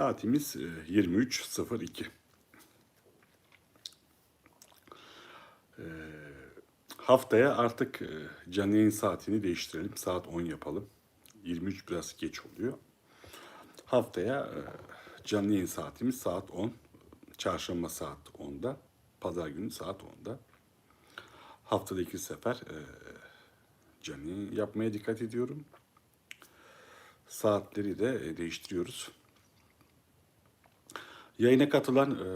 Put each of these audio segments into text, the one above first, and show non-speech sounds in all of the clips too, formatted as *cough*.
Saatimiz e, 23.02. Ee, haftaya artık e, canlı yayın saatini değiştirelim. Saat 10 yapalım. 23 biraz geç oluyor. Haftaya e, canlı yayın saatimiz saat 10. Çarşamba saat 10'da. Pazar günü saat 10'da. Haftada iki sefer e, canlı yapmaya dikkat ediyorum. Saatleri de e, değiştiriyoruz. Yayına katılan, e,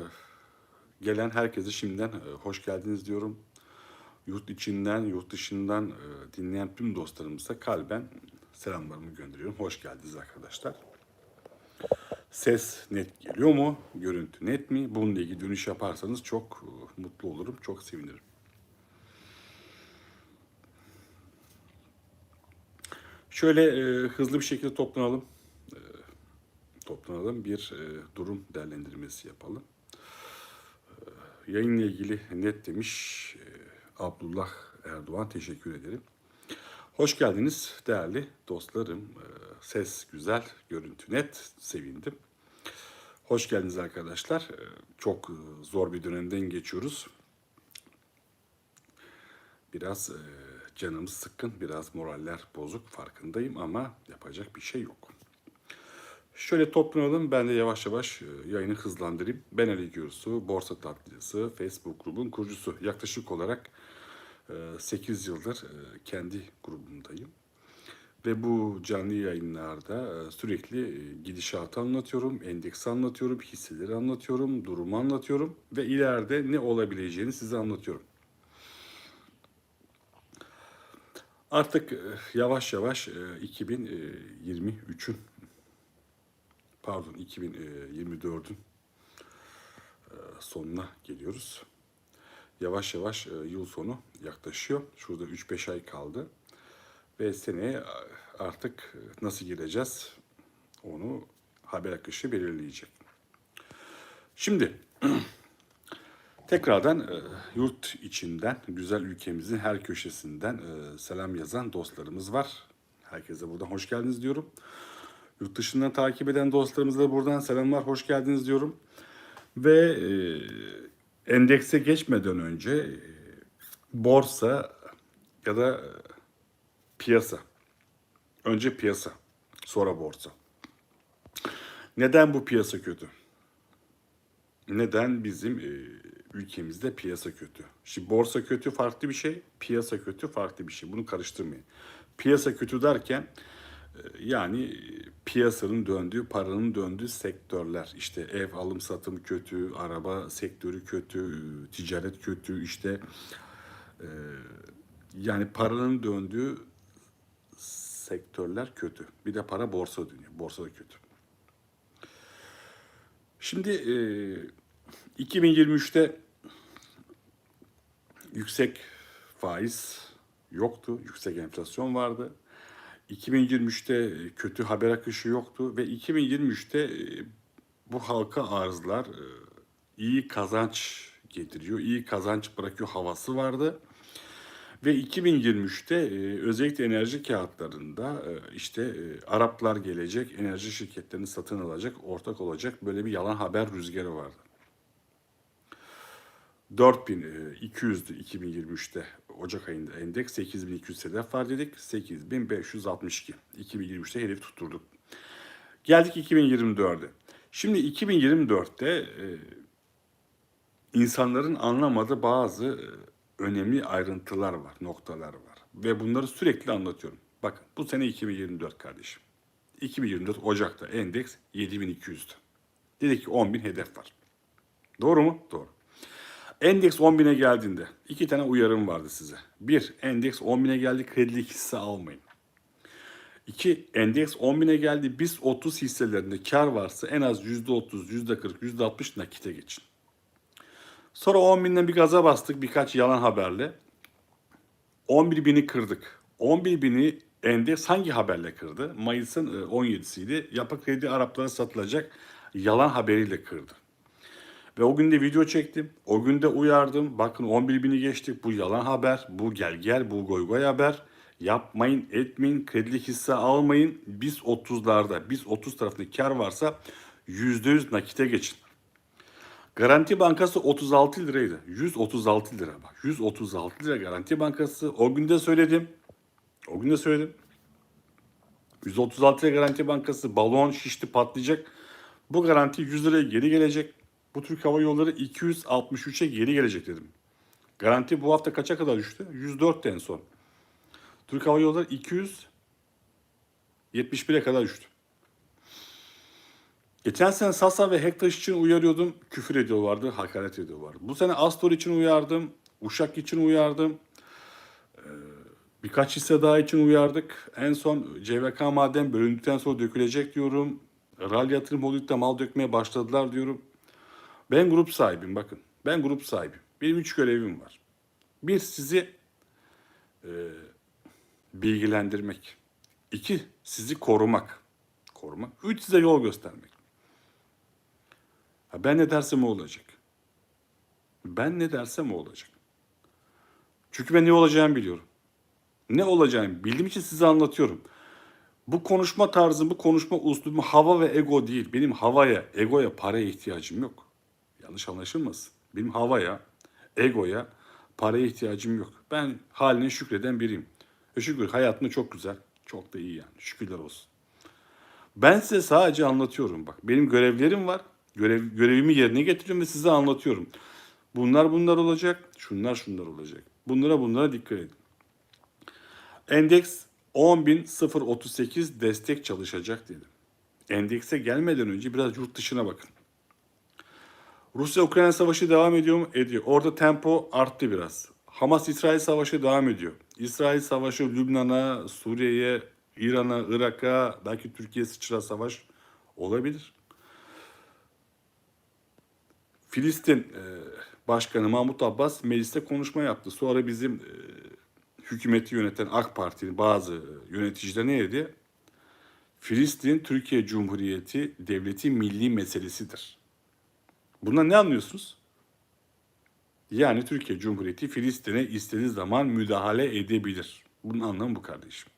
gelen herkese şimdiden e, hoş geldiniz diyorum. Yurt içinden, yurt dışından e, dinleyen tüm dostlarımıza kalben selamlarımı gönderiyorum. Hoş geldiniz arkadaşlar. Ses net geliyor mu? Görüntü net mi? Bununla ilgili dönüş yaparsanız çok mutlu olurum, çok sevinirim. Şöyle hızlı bir şekilde toplanalım. Toplanalım. Bir e, durum değerlendirmesi yapalım. E, yayınla ilgili net demiş e, Abdullah Erdoğan. Teşekkür ederim. Hoş geldiniz değerli dostlarım. E, ses güzel, görüntü net. Sevindim. Hoş geldiniz arkadaşlar. E, çok e, zor bir dönemden geçiyoruz. Biraz e, canımız sıkkın, biraz moraller bozuk farkındayım ama yapacak bir şey yok. Şöyle toplanalım, ben de yavaş yavaş e, yayını hızlandırayım. Ben Ali Gürsu, Borsa Tatlıcısı, Facebook grubun kurucusu. Yaklaşık olarak 8 yıldır e, kendi grubumdayım. Ve bu canlı yayınlarda e, sürekli e, gidişatı anlatıyorum, endeksi anlatıyorum, hisseleri anlatıyorum, durumu anlatıyorum ve ileride ne olabileceğini size anlatıyorum. Artık e, yavaş yavaş e, 2023'ün pardon 2024'ün e, sonuna geliyoruz. Yavaş yavaş e, yıl sonu yaklaşıyor. Şurada 3-5 ay kaldı. Ve seneye artık e, nasıl gireceğiz onu haber akışı belirleyecek. Şimdi *clears throat* Tekrardan e, yurt içinden, güzel ülkemizin her köşesinden e, selam yazan dostlarımız var. Herkese buradan hoş geldiniz diyorum. Yurt dışından takip eden dostlarımıza da buradan selamlar, hoş geldiniz diyorum. Ve e, endekse geçmeden önce e, borsa ya da e, piyasa. Önce piyasa, sonra borsa. Neden bu piyasa kötü? Neden bizim e, ülkemizde piyasa kötü? Şimdi borsa kötü farklı bir şey, piyasa kötü farklı bir şey. Bunu karıştırmayın. Piyasa kötü derken yani e, piyasanın döndüğü, paranın döndüğü sektörler. İşte ev alım satım kötü, araba sektörü kötü, e, ticaret kötü, işte e, yani paranın döndüğü sektörler kötü. Bir de para borsa dönüyor. Borsa da kötü. Şimdi e, 2023'te yüksek faiz yoktu, yüksek enflasyon vardı. 2023'te kötü haber akışı yoktu ve 2023'te e, bu halka arzlar e, iyi kazanç getiriyor, iyi kazanç bırakıyor havası vardı. Ve 2023'te e, özellikle enerji kağıtlarında e, işte e, Araplar gelecek, enerji şirketlerini satın alacak, ortak olacak böyle bir yalan haber rüzgarı vardı. 4200'dü 2023'te Ocak ayında endeks 8200 hedef var dedik. 8562. 2023'te hedef tutturduk. Geldik 2024'e. Şimdi 2024'te e, insanların anlamadığı bazı e, önemli ayrıntılar var, noktalar var. Ve bunları sürekli anlatıyorum. Bakın bu sene 2024 kardeşim. 2024 Ocak'ta endeks 7200'dü. Dedik ki 10.000 hedef var. Doğru mu? Doğru. Endeks 10.000'e geldiğinde iki tane uyarım vardı size. Bir, endeks 10.000'e geldi kredi hisse almayın. İki, endeks 10.000'e geldi. Biz 30 hisselerinde kar varsa en az %30, %40, %60 nakite geçin. Sonra 10.000'den bir gaza bastık birkaç yalan haberle. 11.000'i kırdık. 11.000'i endeks hangi haberle kırdı? Mayıs'ın e, 17'siydi. Yapı kredi Araplara satılacak yalan haberiyle kırdı. Ve o gün de video çektim. O gün de uyardım. Bakın 11 bini geçtik. Bu yalan haber. Bu gel gel. Bu goy goy haber. Yapmayın, etmeyin. Kredi hisse almayın. Biz 30'larda, biz 30 tarafında kar varsa %100 nakite geçin. Garanti Bankası 36 liraydı. 136 lira bak. 136 lira Garanti Bankası. O gün de söyledim. O gün de söyledim. 136 lira Garanti Bankası balon şişti patlayacak. Bu garanti 100 liraya geri gelecek. Bu Türk Hava Yolları 263'e geri gelecek dedim. Garanti bu hafta kaça kadar düştü? 104 en son. Türk Hava Yolları 271'e kadar düştü. Geçen sene Sasa ve Hektaş için uyarıyordum. Küfür ediyorlardı, hakaret ediyorlardı. Bu sene Astor için uyardım. Uşak için uyardım. Ee, birkaç hisse daha için uyardık. En son CVK maden bölündükten sonra dökülecek diyorum. Ral yatırım holdingde mal dökmeye başladılar diyorum. Ben grup sahibim bakın. Ben grup sahibim. Benim üç görevim var. Bir sizi e, bilgilendirmek. İki sizi korumak. Korumak. Üç size yol göstermek. Ha, ben ne dersem o olacak. Ben ne dersem o olacak. Çünkü ben ne olacağımı biliyorum. Ne olacağını bildiğim için size anlatıyorum. Bu konuşma tarzım, bu konuşma uslubum hava ve ego değil. Benim havaya, egoya, paraya ihtiyacım yok. Yanlış anlaşılmasın. Benim havaya, egoya, paraya ihtiyacım yok. Ben haline şükreden biriyim. Ve şükür hayatım çok güzel. Çok da iyi yani. Şükürler olsun. Ben size sadece anlatıyorum bak. Benim görevlerim var. Görev, görevimi yerine getiriyorum ve size anlatıyorum. Bunlar bunlar olacak. Şunlar şunlar olacak. Bunlara bunlara dikkat edin. Endeks 10.038 destek çalışacak dedim. Endekse gelmeden önce biraz yurt dışına bakın. Rusya-Ukrayna savaşı devam ediyor mu? Ediyor. Orada tempo arttı biraz. Hamas-İsrail savaşı devam ediyor. İsrail savaşı Lübnan'a, Suriye'ye, İran'a, Irak'a, belki Türkiye sıçra savaş olabilir. Filistin e, Başkanı Mahmut Abbas mecliste konuşma yaptı. Sonra bizim e, hükümeti yöneten AK Parti'nin bazı yöneticiler ne dedi? Filistin Türkiye Cumhuriyeti devleti milli meselesidir. Bundan ne anlıyorsunuz? Yani Türkiye Cumhuriyeti Filistin'e istediği zaman müdahale edebilir. Bunun anlamı bu kardeşim.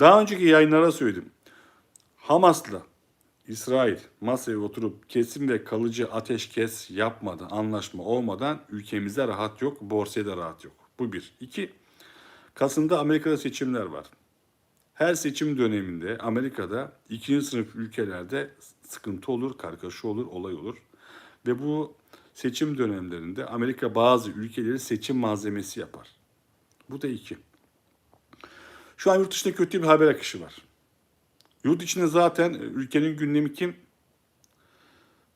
Daha önceki yayınlara söyledim. Hamas'la İsrail masaya oturup kesin ve kalıcı ateşkes yapmadan, anlaşma olmadan ülkemizde rahat yok, borsaya da rahat yok. Bu bir. İki, Kasım'da Amerika'da seçimler var. Her seçim döneminde Amerika'da ikinci sınıf ülkelerde sıkıntı olur, kargaşa olur, olay olur. Ve bu seçim dönemlerinde Amerika bazı ülkeleri seçim malzemesi yapar. Bu da iki. Şu an yurt dışında kötü bir haber akışı var. Yurt içinde zaten ülkenin gündemi kim?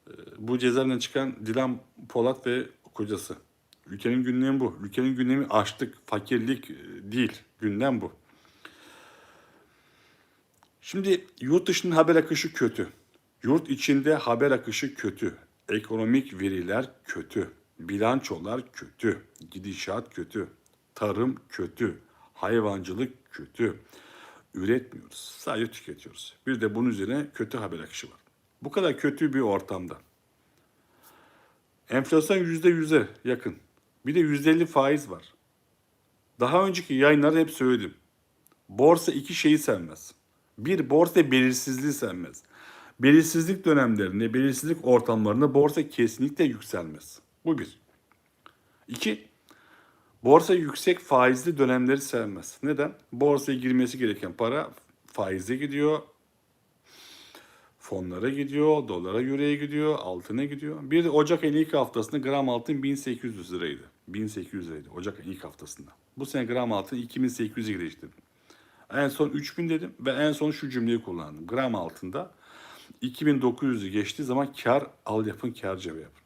Ee, Bu cezaevinden çıkan Dilan Polat ve kocası. Ülkenin gündemi bu. Ülkenin gündemi açlık, fakirlik e, değil. Gündem bu. Şimdi yurt dışının haber akışı kötü. Yurt içinde haber akışı kötü. Ekonomik veriler kötü. Bilançolar kötü. Gidişat kötü. Tarım kötü. Hayvancılık kötü. Üretmiyoruz. Sadece tüketiyoruz. Bir de bunun üzerine kötü haber akışı var. Bu kadar kötü bir ortamda. Enflasyon yüzde yüze yakın. Bir de yüzde elli faiz var. Daha önceki yayınlarda hep söyledim. Borsa iki şeyi sevmez. Bir, borsa belirsizliği sevmez. Belirsizlik dönemlerinde, belirsizlik ortamlarında borsa kesinlikle yükselmez. Bu bir. İki, borsa yüksek faizli dönemleri sevmez. Neden? Borsaya girmesi gereken para faize gidiyor, fonlara gidiyor, dolara, euroya gidiyor, altına gidiyor. Bir de Ocak ayının ilk haftasında gram altın 1800 liraydı. 1800 liraydı Ocak ayının ilk haftasında. Bu sene gram altın 2800'e gidecek dedim. En son 3000 dedim ve en son şu cümleyi kullandım. Gram altında 2900'ü geçtiği zaman kar al yapın, kar cebe yapın.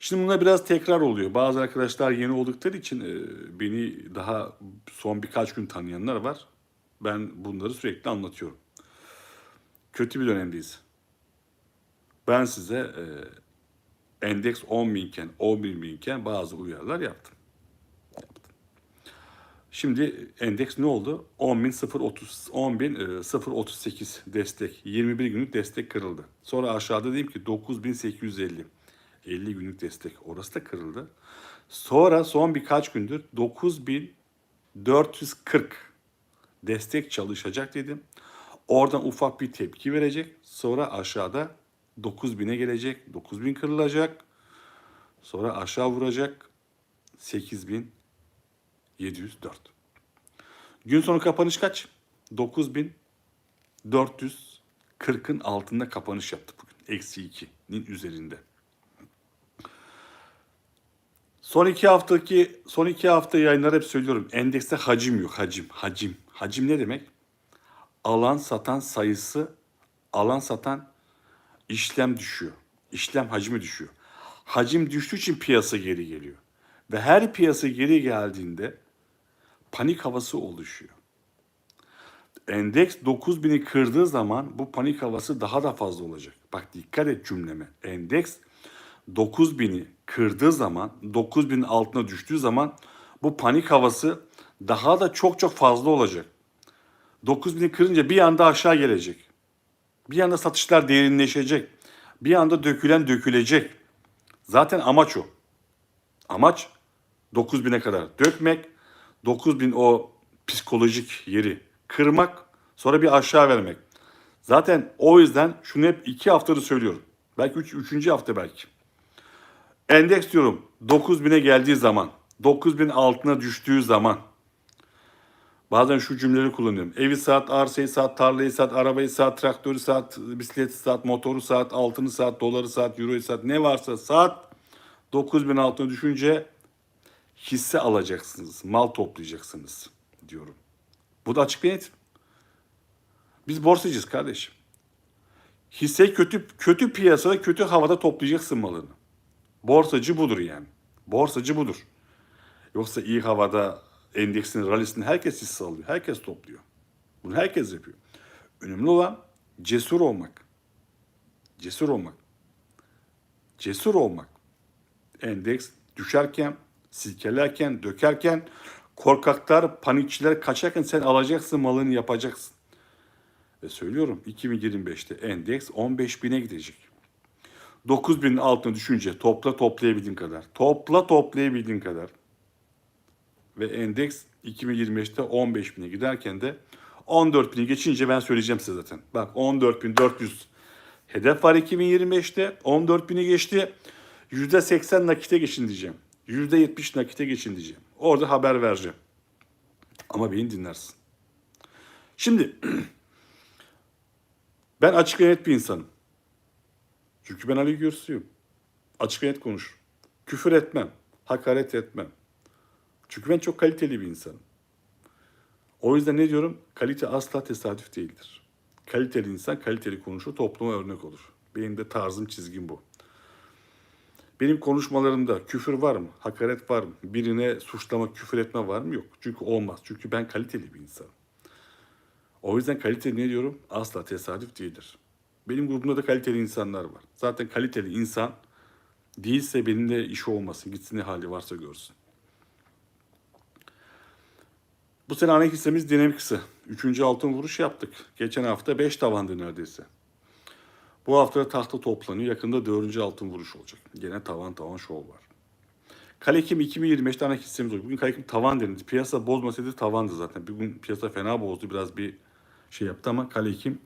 Şimdi buna biraz tekrar oluyor. Bazı arkadaşlar yeni oldukları için e, beni daha son birkaç gün tanıyanlar var. Ben bunları sürekli anlatıyorum. Kötü bir dönemdeyiz. Ben size e, endeks 10 binken, 11 binken bazı uyarılar yaptım. Şimdi endeks ne oldu? 10.030 10.038 destek. 21 günlük destek kırıldı. Sonra aşağıda dedim ki 9.850. 50 günlük destek. Orası da kırıldı. Sonra son birkaç gündür 9440 destek çalışacak dedim. Oradan ufak bir tepki verecek. Sonra aşağıda 9000'e gelecek. 9000 kırılacak. Sonra aşağı vuracak. 8704. Gün sonu kapanış kaç? 9440'ın altında kapanış yaptı bugün. Eksi 2'nin üzerinde. Son iki haftaki son iki hafta yayınlar hep söylüyorum. Endekste hacim yok. Hacim. Hacim. Hacim ne demek? Alan satan sayısı alan satan işlem düşüyor. İşlem hacmi düşüyor. Hacim düştüğü için piyasa geri geliyor. Ve her piyasa geri geldiğinde panik havası oluşuyor. Endeks 9000'i kırdığı zaman bu panik havası daha da fazla olacak. Bak dikkat et cümleme. Endeks 9000'i kırdığı zaman, 9000'in altına düştüğü zaman bu panik havası daha da çok çok fazla olacak. 9000'i kırınca bir anda aşağı gelecek. Bir anda satışlar derinleşecek. Bir anda dökülen dökülecek. Zaten amaç o. Amaç 9000'e kadar dökmek, 9000 o psikolojik yeri kırmak, sonra bir aşağı vermek. Zaten o yüzden şunu hep iki haftadır söylüyorum. Belki üç, üçüncü hafta belki. Endeks diyorum 9000'e geldiği zaman, 9000 altına düştüğü zaman bazen şu cümleleri kullanıyorum. Evi sat, arsayı sat, tarlayı sat, arabayı sat, traktörü sat, bisikleti sat, motoru sat, altını sat, doları sat, euroyu sat, ne varsa sat. 9000 altına düşünce hisse alacaksınız, mal toplayacaksınız diyorum. Bu da açık bir net. Biz borsacıyız kardeşim. Hisse kötü kötü piyasada, kötü havada toplayacaksın malını. Borsacı budur yani. Borsacı budur. Yoksa iyi havada endeksin rallisini herkes hisse alıyor. Herkes topluyor. Bunu herkes yapıyor. Önemli olan cesur olmak. Cesur olmak. Cesur olmak. Endeks düşerken, silkelerken, dökerken, korkaklar, panikçiler kaçarken sen alacaksın malını yapacaksın. Ve söylüyorum 2025'te endeks 15 bine gidecek. 9000'in altına düşünce topla toplayabildiğin kadar. Topla toplayabildiğin kadar. Ve endeks 2025'te 15 bine giderken de 14 bini geçince ben söyleyeceğim size zaten. Bak 14.400 hedef var 2025'te. 14 bini geçti. %80 nakite geçin diyeceğim. %70 nakite geçin diyeceğim. Orada haber vereceğim. Ama beni dinlersin. Şimdi *clears throat* ben açık ve net bir insanım. Çünkü ben Ali Gürsü'yüm. Açık ve net konuşurum. Küfür etmem. Hakaret etmem. Çünkü ben çok kaliteli bir insanım. O yüzden ne diyorum? Kalite asla tesadüf değildir. Kaliteli insan kaliteli konuşur, topluma örnek olur. Benim de tarzım, çizgim bu. Benim konuşmalarımda küfür var mı? Hakaret var mı? Birine suçlama, küfür etme var mı? Yok. Çünkü olmaz. Çünkü ben kaliteli bir insanım. O yüzden kaliteli ne diyorum? Asla tesadüf değildir. Benim grubumda da kaliteli insanlar var. Zaten kaliteli insan değilse benimle işi olmasın. Gitsin ne hali varsa görsün. Bu sene ana hissemiz dinamik hisse. Üçüncü altın vuruş yaptık. Geçen hafta 5 tavandı neredeyse. Bu hafta da tahta toplanıyor. Yakında dördüncü altın vuruş olacak. Gene tavan tavan şov var. Kalekim 2025'te ana hissemiz oldu. Bugün Kalekim tavan denildi. Piyasa bozmasaydı tavandı zaten. Bugün piyasa fena bozdu. Biraz bir şey yaptı ama Kalekim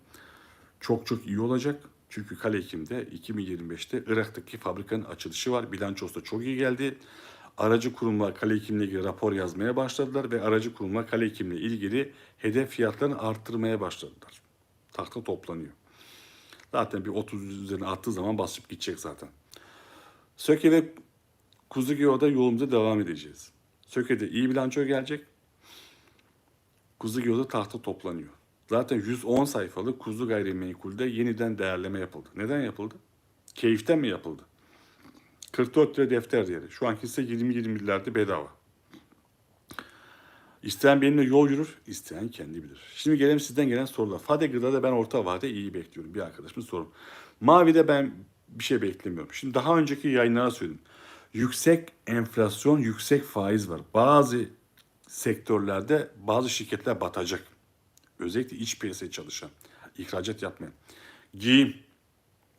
çok çok iyi olacak. Çünkü Kalekim'de 2025'te Irak'taki fabrikanın açılışı var. Bilançosu da çok iyi geldi. Aracı kurumlar Kalekim'le ilgili rapor yazmaya başladılar ve aracı kurumlar Kalekim'le ilgili hedef fiyatlarını arttırmaya başladılar. Tahta toplanıyor. Zaten bir 30 üzerine attığı zaman basıp gidecek zaten. Söke ve Kuzugeo'da yolumuza devam edeceğiz. Söke'de iyi bilanço gelecek. Kuzugeo'da tahta toplanıyor. Zaten 110 sayfalık kuzu gayrimenkulde yeniden değerleme yapıldı. Neden yapıldı? Keyiften mi yapıldı? 44 lira defter değeri. Şu anki ise 20-20'lerde bedava. İsteyen benimle yol yürür, isteyen kendi bilir. Şimdi gelelim sizden gelen sorular. Fade gıdada ben orta vade iyi bekliyorum. Bir arkadaşımın sorum. Mavi'de ben bir şey beklemiyorum. Şimdi daha önceki yayınlara söyledim. Yüksek enflasyon, yüksek faiz var. Bazı sektörlerde bazı şirketler batacak. Özellikle iç piyasaya çalışan, ihracat yapmayan. Giyim,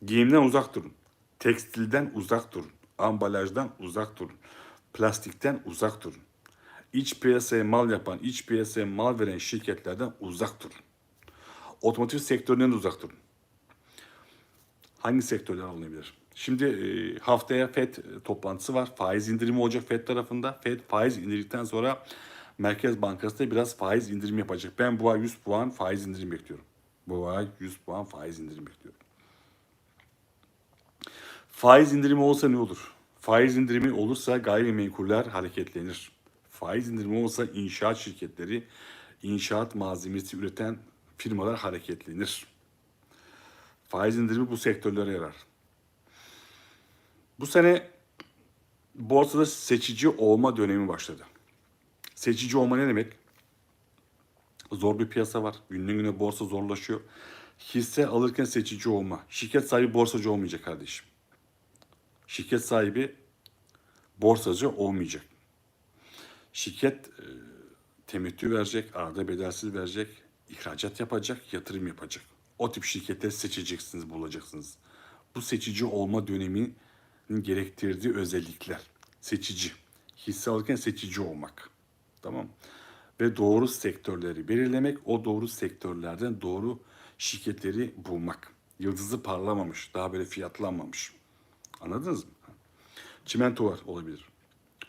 giyimden uzak durun. Tekstilden uzak durun. Ambalajdan uzak durun. Plastikten uzak durun. İç piyasaya mal yapan, iç piyasaya mal veren şirketlerden uzak durun. Otomotiv sektöründen de uzak durun. Hangi sektörler alınabilir? Şimdi e, haftaya FED toplantısı var. Faiz indirimi olacak FED tarafında. FED faiz indirdikten sonra Merkez Bankası da biraz faiz indirimi yapacak. Ben bu ay 100 puan faiz indirim bekliyorum. Bu ay 100 puan faiz indirim bekliyorum. Faiz indirimi olsa ne olur? Faiz indirimi olursa gayrimenkuller hareketlenir. Faiz indirimi olsa inşaat şirketleri, inşaat malzemesi üreten firmalar hareketlenir. Faiz indirimi bu sektörlere yarar. Bu sene borsada seçici olma dönemi başladı. Seçici olma ne demek? Zor bir piyasa var. Günden güne borsa zorlaşıyor. Hisse alırken seçici olma. Şirket sahibi borsacı olmayacak kardeşim. Şirket sahibi borsacı olmayacak. Şirket e, temettü verecek, arada bedelsiz verecek, ihracat yapacak, yatırım yapacak. O tip şirketleri seçeceksiniz, bulacaksınız. Bu seçici olma döneminin gerektirdiği özellikler. Seçici. Hisse alırken seçici olmak. Tamam Ve doğru sektörleri belirlemek, o doğru sektörlerden doğru şirketleri bulmak. Yıldızı parlamamış, daha böyle fiyatlanmamış. Anladınız mı? Çimentolar olabilir.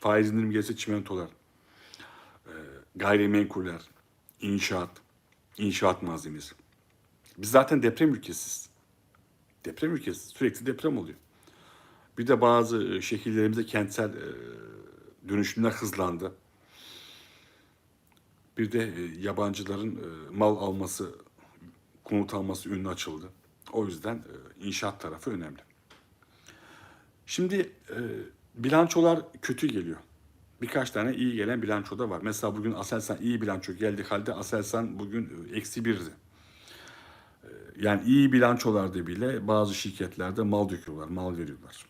Faiz indirim gelse çimentolar. Ee, gayrimenkuller, inşaat, inşaat malzemesi. Biz zaten deprem ülkesiz. Deprem ülkesi. Sürekli deprem oluyor. Bir de bazı e, şehirlerimizde kentsel e, dönüşümler hızlandı. Bir de e, yabancıların mal alması, konut alması önüne açıldı. O yüzden inşaat tarafı önemli. Şimdi bilançolar kötü geliyor. Birkaç tane iyi gelen bilanço da var. Mesela bugün Aselsan iyi bilanço geldi halde Aselsan bugün e, eksi birdi. E, yani iyi bilançolarda bile bazı şirketlerde mal döküyorlar, mal veriyorlar.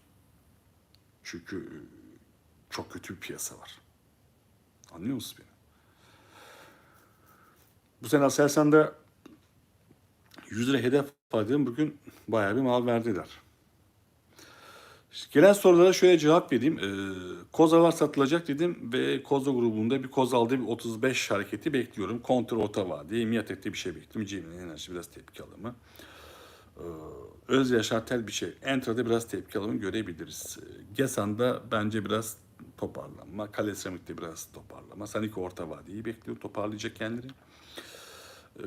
Çünkü e, çok kötü bir piyasa var. Anlıyor musunuz beni? Bu sene Aselsan'da 100 lira hedef vardı. Bugün bayağı bir mal verdiler. Gelen sorulara şöyle cevap vereyim. Ee, kozalar satılacak dedim ve Koza grubunda bir koza aldı bir 35 hareketi bekliyorum. Kontrol orta vade, Miatek'te bir şey bekliyorum. Cemil'in enerji biraz tepki alımı. Ee, öz yaşartel bir şey. Entra'da biraz tepki alımı görebiliriz. Ee, Gesan'da bence biraz toparlanma. Kale Seramik'te biraz toparlama. Saniki orta vadeyi bekliyor. Toparlayacak kendini.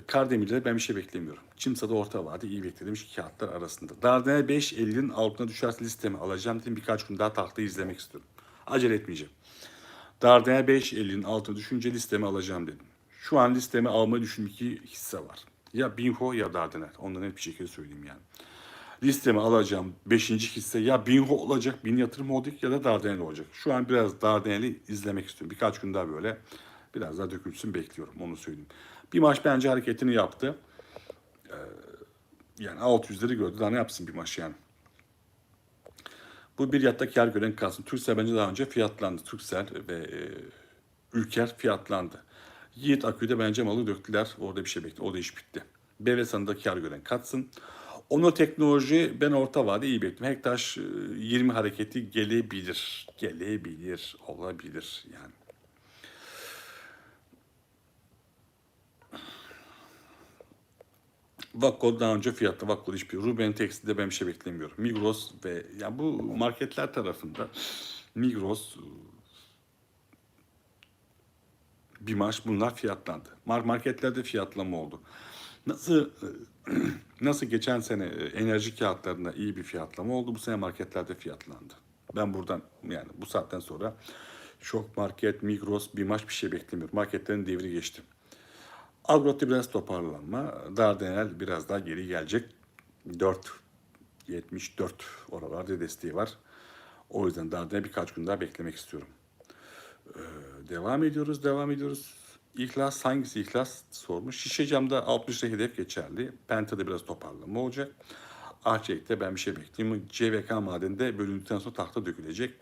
Kardemir'de ben bir şey beklemiyorum. Çimsa'da orta vade iyi beklediğim şu kağıtlar arasında. Dardanel 5.50'nin altına düşerse listemi alacağım dedim. Birkaç gün daha tahtayı izlemek istiyorum. Acele etmeyeceğim. Dardanel 5.50'nin altına düşünce listemi alacağım dedim. Şu an listemi almayı düşündüğüm iki hisse var. Ya Binho ya Dardanel. Ondan net bir şekilde söyleyeyim yani. Listemi alacağım 5. hisse ya Binho olacak, Bin Yatırım Holding ya da Dardanel olacak. Şu an biraz Dardanel'i izlemek istiyorum. Birkaç gün daha böyle biraz daha dökülsün bekliyorum onu söyleyeyim. Bir maç bence hareketini yaptı. Ee, yani 600'leri gördü. Daha ne yapsın bir maç yani. Bu bir yatta kar gören kalsın. Türksel bence daha önce fiyatlandı. Türksel ve e, Ülker fiyatlandı. Yiğit Akü'de bence malı döktüler. Orada bir şey bekliyor. O da iş bitti. BVSA'nda da kar gören katsın. Ono teknoloji ben orta vade iyi bekliyorum. Hektaş 20 hareketi gelebilir. Gelebilir. Olabilir yani. Vakko daha önce fiyatlı Vakko hiçbir Ruben Tekstil'de ben bir şey beklemiyorum. Migros ve ya bu marketler tarafında Migros bir maaş bunlar fiyatlandı. Marketlerde fiyatlama oldu. Nasıl *clears throat* nasıl geçen sene enerji kağıtlarında iyi bir fiyatlama oldu bu sene marketlerde fiyatlandı. Ben buradan yani bu saatten sonra Şok Market, Migros, bir maç bir şey beklemiyorum. Marketlerin devri geçti. Agrot'ta biraz toparlanma. Dardanel biraz daha geri gelecek. 4 74 oralarda desteği var. O yüzden Dardanel birkaç gün daha beklemek istiyorum. Ee, devam ediyoruz, devam ediyoruz. İhlas hangisi ihlas sormuş. Şişe camda 60 lira hedef geçerli. Penta'da biraz toparlanma olacak. Arçelik'te ben bir şey bekliyorum. CVK madeninde bölündükten sonra tahta dökülecek.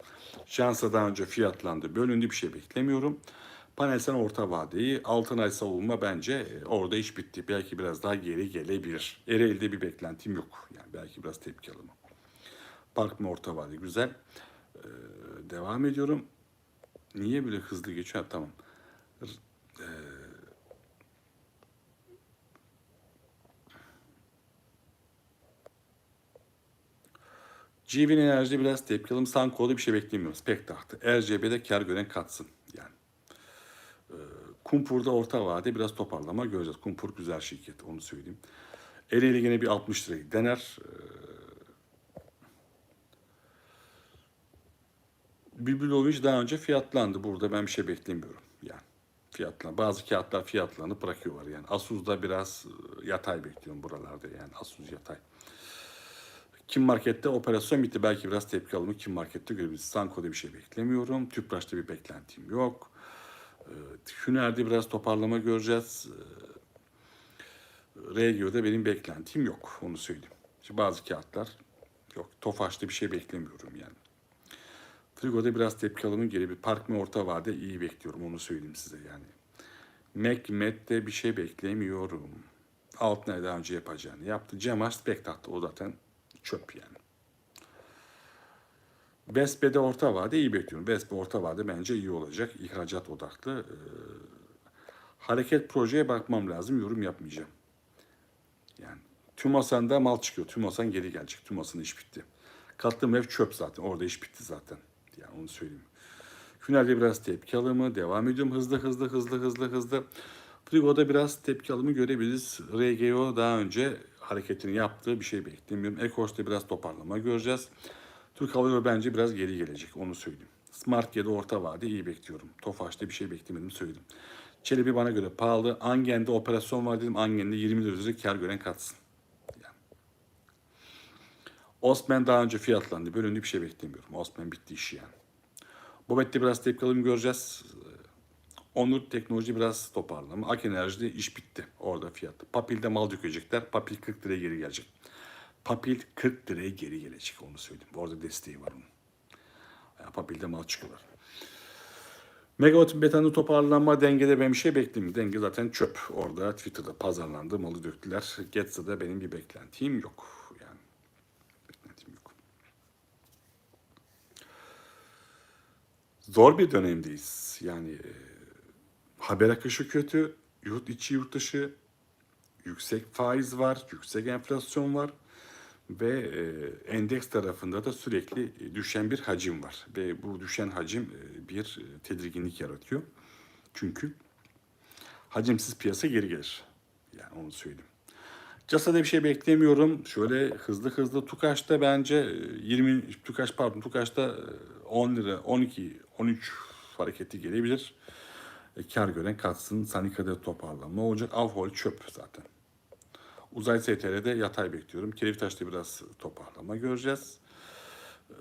Şansa daha önce fiyatlandı. Bölündü bir şey beklemiyorum. Panelsen orta vadeyi, Altınay savunma bence e, orada iş bitti. Belki biraz daha geri gelebilir. Ereğli'de bir beklentim yok. Yani belki biraz tepki alamam. Park mı orta vade güzel. Ee, devam ediyorum. Niye böyle hızlı geçiyor? Tamam. Ee, Civin enerjide biraz tepki alalım. Sanko'da bir şey beklemiyoruz. Pek tahtı. RGB'de kar gören katsın. Ee, Kumpur'da orta vade biraz toparlama göreceğiz. Kumpur güzel şirket onu söyleyeyim. Ereğli yine bir 60 lirayı dener. Ee, Bülbülovic daha önce fiyatlandı. Burada ben bir şey beklemiyorum. Yani fiyatlan. Bazı kağıtlar fiyatlanıp bırakıyorlar. Yani Asus'da biraz e, yatay bekliyorum buralarda. Yani Asus yatay. Kim Market'te operasyon bitti. Belki biraz tepki alımı Kim Market'te görebiliriz. Sanko'da bir şey beklemiyorum. Tüpraş'ta bir beklentim yok. Ee, Hüner'de biraz toparlama göreceğiz. Ee, Regio'da benim beklentim yok. Onu söyleyeyim. Şimdi bazı kağıtlar yok. Tofaş'ta bir şey beklemiyorum yani. Frigo'da biraz tepki alımı geri bir park mı orta vade iyi bekliyorum onu söyleyeyim size yani. Mac Med'de bir şey beklemiyorum. Altınay daha önce yapacağını yaptı. Cemaş pek tahtı o zaten çöp yani. Vespe'de orta vade iyi bekliyorum. Vespe orta vade bence iyi olacak. İhracat odaklı. Ee, hareket projeye bakmam lazım. Yorum yapmayacağım. Yani TÜMASAN'da mal çıkıyor. TÜMASAN geri gelecek. TÜMASAN iş bitti. Kattığım ev çöp zaten. Orada iş bitti zaten. Yani onu söyleyeyim. Hüner'de biraz tepki alımı. Devam ediyorum hızlı hızlı hızlı hızlı hızlı. Frigo'da biraz tepki alımı görebiliriz. RGO daha önce hareketini yaptığı bir şey beklemiyorum. Ekos'ta biraz toparlama göreceğiz. Türk Hava Yolu bence biraz geri gelecek onu söyleyeyim. Smart G'de orta vade iyi bekliyorum. Tofaş'ta bir şey beklemedim söyledim. Çelebi bana göre pahalı. Angen'de operasyon var dedim. Angen'de 20 lira üzeri kar gören katsın. Yani. Osman daha önce fiyatlandı. Bölümde bir şey beklemiyorum. Osman bitti işi yani. Bobet'te biraz tepki alım göreceğiz. Onur Teknoloji biraz toparlama. Ak Enerji'de iş bitti. Orada fiyat. Papil'de mal dökecekler. Papil 40 liraya geri gelecek. Papil 40 liraya geri gelecek onu söyleyeyim. Orada desteği var onun. Papil'de mal çıkıyorlar. Megawatt betanda toparlanma dengede ben bir şey beklemiyorum. Denge zaten çöp. Orada Twitter'da pazarlandı. Malı döktüler. Getsa'da benim bir beklentim yok. Yani beklentim yok. Zor bir dönemdeyiz. Yani e, haber akışı kötü. Yurt içi yurt dışı yüksek faiz var, yüksek enflasyon var ve e, endeks tarafında da sürekli düşen bir hacim var ve bu düşen hacim e, bir e, tedirginlik yaratıyor. Çünkü hacimsiz piyasa geri gelir. Yani onu söyleyeyim. Casa'da bir şey beklemiyorum. Şöyle hızlı hızlı Tukaş'ta bence e, 20 Tukaş pardon Tukaş'ta e, 10 lira 12 13 hareketi gelebilir. E, kar gören katsın. Sanika'da toparlanma olacak. Avhol çöp zaten. Uzay STR'de yatay bekliyorum. Keliftaş'ta biraz toparlama göreceğiz. Ee,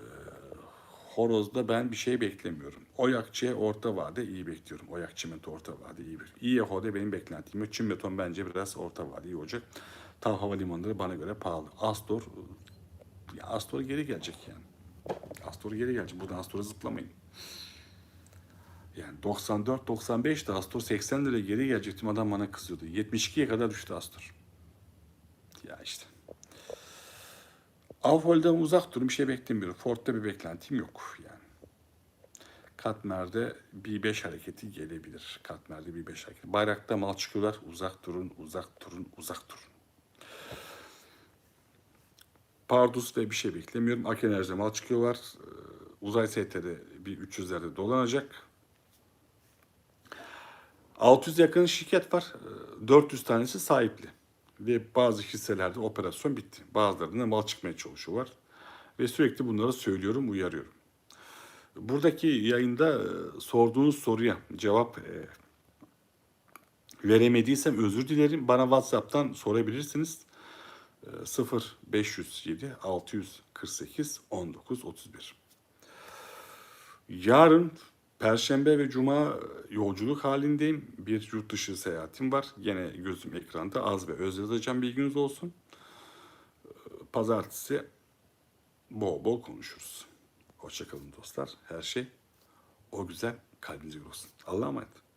Horoz'da ben bir şey beklemiyorum. Oyakçı'ya orta vade iyi bekliyorum. Oyak Çimento orta vade iyi bekliyorum. İYHO'da benim beklentim yok. Çimbeton bence biraz orta vade iyi olacak. Tav Havalimanı'nda bana göre pahalı. Astor, ya Astor geri gelecek yani. Astor geri gelecek. Buradan Astor'a zıplamayın. Yani 94-95'te Astor 80 lira geri gelecektim. Adam bana kızıyordu. 72'ye kadar düştü Astor. Ya işte. Avhol'den uzak durun bir şey beklemiyorum. Ford'da bir beklentim yok yani. Katmer'de bir 5 hareketi gelebilir. Katmer'de bir 5 hareketi. Bayrakta mal çıkıyorlar. Uzak durun, uzak durun, uzak durun. Pardus'ta bir şey beklemiyorum. Ak Enerji'de mal çıkıyorlar. Ee, Uzay ST'de bir 300'lerde dolanacak. 600 yakın şirket var. Ee, 400 tanesi sahipli. Ve bazı hisselerde operasyon bitti. Bazılarında mal çıkmaya çalışıyorlar. Ve sürekli bunları söylüyorum, uyarıyorum. Buradaki yayında e, sorduğunuz soruya cevap e, veremediysem özür dilerim. Bana WhatsApp'tan sorabilirsiniz. E, 0 507 648 19 31. Yarın Perşembe ve Cuma yolculuk halindeyim. Bir yurt dışı seyahatim var. Yine gözüm ekranda az ve öz yazacağım bilginiz olsun. Pazartesi bol bol konuşuruz. Hoşçakalın dostlar. Her şey o güzel kalbinize olsun. Allah'a emanet.